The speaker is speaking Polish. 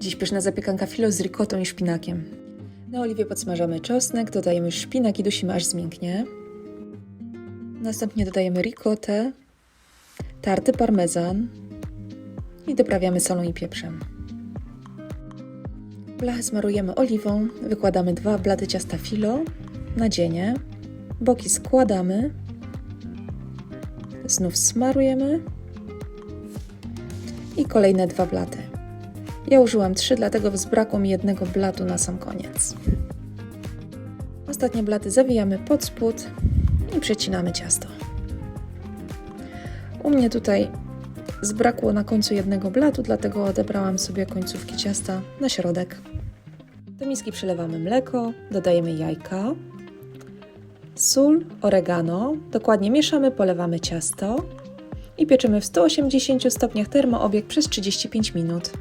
Dziś pyszna zapiekanka filo z ricotą i szpinakiem. Na oliwie podsmażamy czosnek, dodajemy szpinak i dusimy aż zmięknie. Następnie dodajemy ricotę, tarty parmezan i doprawiamy solą i pieprzem. Blachę smarujemy oliwą, wykładamy dwa blady ciasta filo, nadzienie, boki składamy, znów smarujemy i kolejne dwa blady. Ja użyłam trzy, dlatego zbrakło mi jednego blatu na sam koniec. Ostatnie blady zawijamy pod spód i przecinamy ciasto. U mnie tutaj zbrakło na końcu jednego blatu, dlatego odebrałam sobie końcówki ciasta na środek. Do miski przylewamy mleko, dodajemy jajka, sól, oregano, dokładnie mieszamy, polewamy ciasto i pieczemy w 180 stopniach termoobieg przez 35 minut.